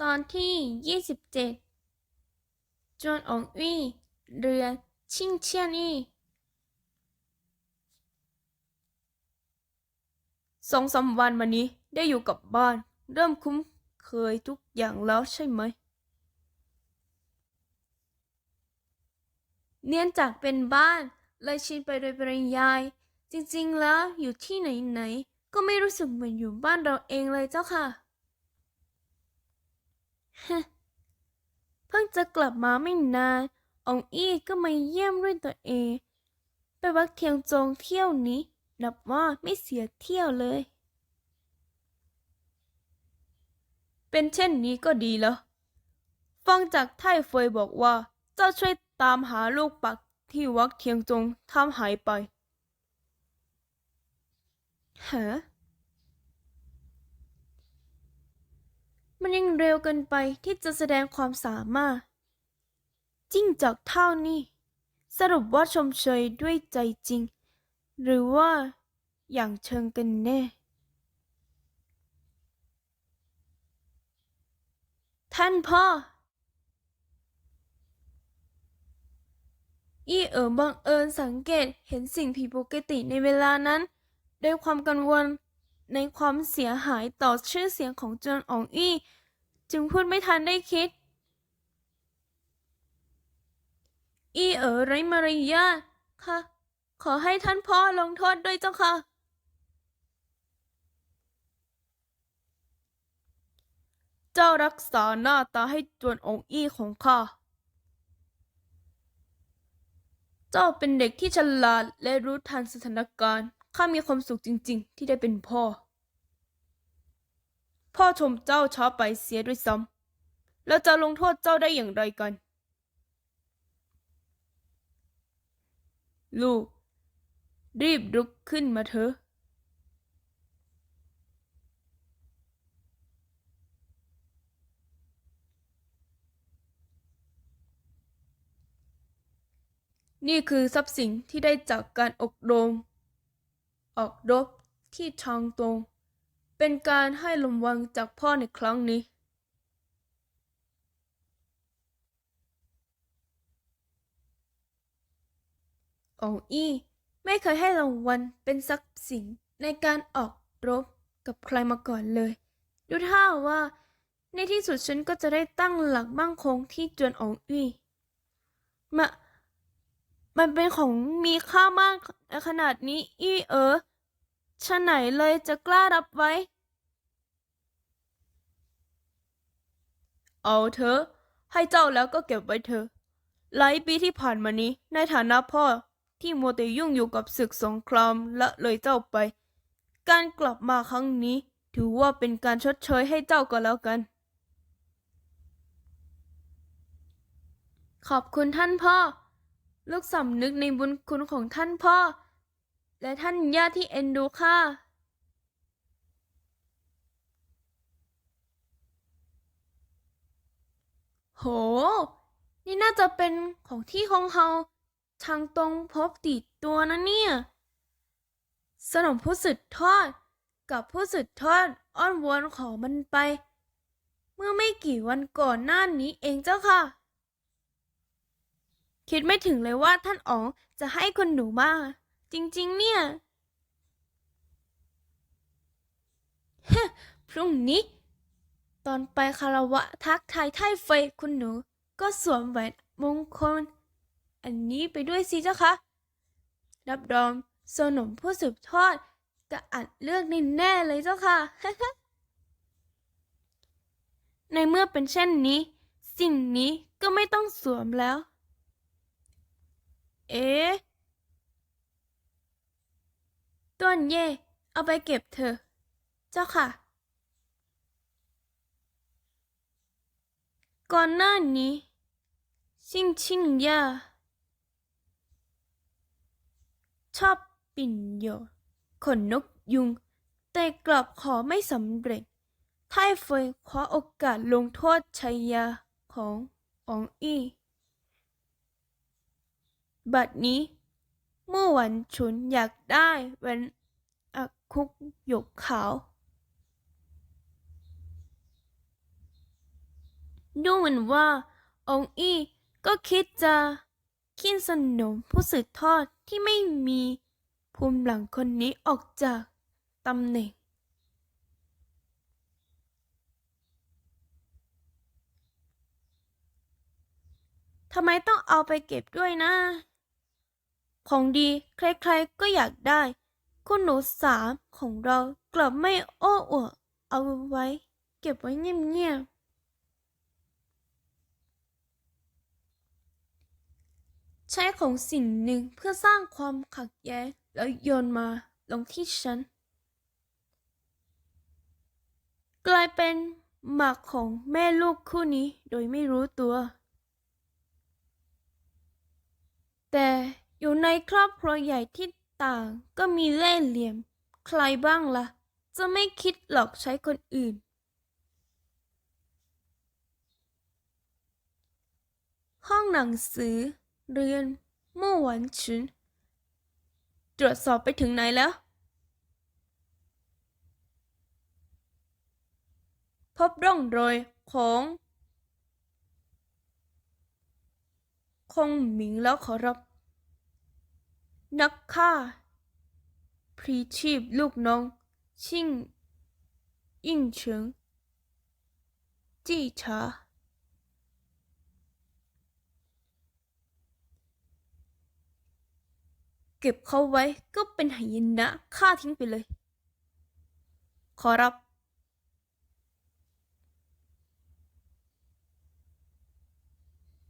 ตอนที่ 27 จวนองอี้เรือชิงเชียนอี้สองสามวันมานี้ได้อยู่กับบ้าน เริ่มคุ้นเคยทุกอย่างแล้วใช่ไหม เนื่องจากเป็นบ้านเลยชินไปโดยปริยาย จริงๆแล้วอยู่ที่ไหนๆก็ไม่รู้สึกเหมือนอยู่บ้านเราเองเลยเจ้าค่ะ เพิ่งจะกลับมาไม่นานองอี้ก็มาเยี่ยมด้วยตัวเอง ไปวัดเทียงจงเที่ยวนี้ นับว่าไม่เสียเที่ยวเลย เป็นเช่นนี้ก็ดีแล้ว ฟังจากไท่เฟยบอกว่า เจ้าช่วยตามหาลูกปักที่วัดเทียงจงทำหายไปฮะ มันยังเร็วเกินไปที่จะแสดงความสามารถ จิ้งจอกเท่านี้ สรุปว่าชมเชยด้วยใจจริง หรือว่าอย่างเชิงกันแน่ ท่านพ่อ อีเอ๋อบังเอิญสังเกตเห็นสิ่งผิดปกติในเวลานั้น ด้วยความกังวล ในความเสียหายต่อชื่อเสียงของจวนอองอี้ จึงพูดไม่ทันได้คิด อีเอ๋อไรมารยาทค่ะ ขอให้ท่านพ่อลงโทษด้วยเจ้าค่ะ เจ้ารักษาหน้าตาให้จวนองอี้ของข้าเจ้าเป็นเด็กที่ฉลาดและรู้ทันสถานการณ์ ข้ามีความสุขจริง ๆ ที่ได้เป็นพ่อ พ่อชมเจ้าช้าไปเสียด้วยซ้ำแล้วจะลงโทษเจ้าได้อย่างไรกัน ลูก รีบลุกขึ้นมาเถอะนี่คือทรัพย์สินที่ได้จากการอบรม ออกรบที่ชางตง เป็นการให้ลมวังจากพ่อในครั้งนี้ องอี้ไม่เคยให้รางวัลเป็นทรัพย์สินในการออกรบกับใครมาก่อนเลย ดูท่าว่า ในที่สุดฉันก็จะได้ตั้งหลักมั่งคงที่จวนอองอี้มา มันเป็นของมีค่ามากขนาดนี้ อี้เออชะไหนเลยจะกล้ารับไว้ เอาเถอะ ให้เจ้าแล้วก็เก็บไว้เถอะหลายปีที่ผ่านมานี้ ในฐานะพ่อที่โมัวแต่ยุ่งอยู่กับศึกสงครามละเลยเจ้าไป การกลับมาครั้งนี้ ถือว่าเป็นการชดเชยให้เจ้าก็แล้วกัน ขอบคุณท่านพ่อ ลูกสำนึกในบุญคุณของท่านพ่อ และท่านย่าที่เอ็นดูข้าโห นี่น่าจะเป็นของที่ฮองเฮาทางตรงพบติดตัวนะเนี่ย สนมผู้สืบทอดกับผู้สืบทอดอ้อนวอนขอมันไป เมื่อไม่กี่วันก่อนหน้านี้เองเจ้าค่ะ คิดไม่ถึงเลยว่าท่านอ๋องจะให้คนหนูมา จริง ๆ เนี่ยพรุ่งนี้ ตอนไปคารวะทักทายไท่เฟยคุณหนู ก็สวมแหวนมงคล อันนี้ไปด้วยสิเจ้าคะ รับรองโซนมผู้สืบทอดกะอัดเลือกแน่ๆเลยเจ้าค่ะ ในเมื่อเป็นเช่นนี้ สิ่งนี้ก็ไม่ต้องสวมแล้ว เอ๊ะต้นเย่ เอาไปเก็บเถอะ เจ้าค่ะ ก่อนหน้านี้ ชิงชิงย่าชอบปิ่นโยขนนกยุง แต่กลับขอไม่สำเร็จไท่เฟยคว้าโอกาสลงโทษชัยยาของอองอี้ บัดนี้ เมื่อหวันฉุนอยากได้แหวนอักคุกหยกขาว ดูเหมือนว่า องอี้ก็คิดจะขิ้นสนมผู้สืบทอดที่ไม่มีภูมิหลังคนนี้ออกจากตำแหน่ง ทำไมต้องเอาไปเก็บด้วยนะ ของดีใครๆก็อยากได้ คุณหนูสามของเรากลับไม่โอ้อวดเอาไว้ เก็บไว้เงียบๆใช้ของสิ่งหนึ่งเพื่อสร้างความขัดแย้งแล้วโยนมาลงที่ฉัน กลายเป็นหมากของแม่ลูกคู่นี้โดยไม่รู้ตัว แต่ อยู่ในครอบครัวใหญ่ที่ต่างก็มีเล่ห์เหลี่ยม ใครบ้างละ่ะ จะไม่คิดหลอกใช้คนอื่น ห้องหนังสือ เรียนมู่หวันฉุนตรวจสอบไปถึงไหนแล้ว พบร่องรอยของคงหมิงแล้วขอรับ นักฆ่าพรีชีพลูกน้อง ชิงยิ่งเฉิงจี้ฉาเก็บเขาไว้ก็เป็นหายนะฆ่าทิ้งไปเลย ขอรับ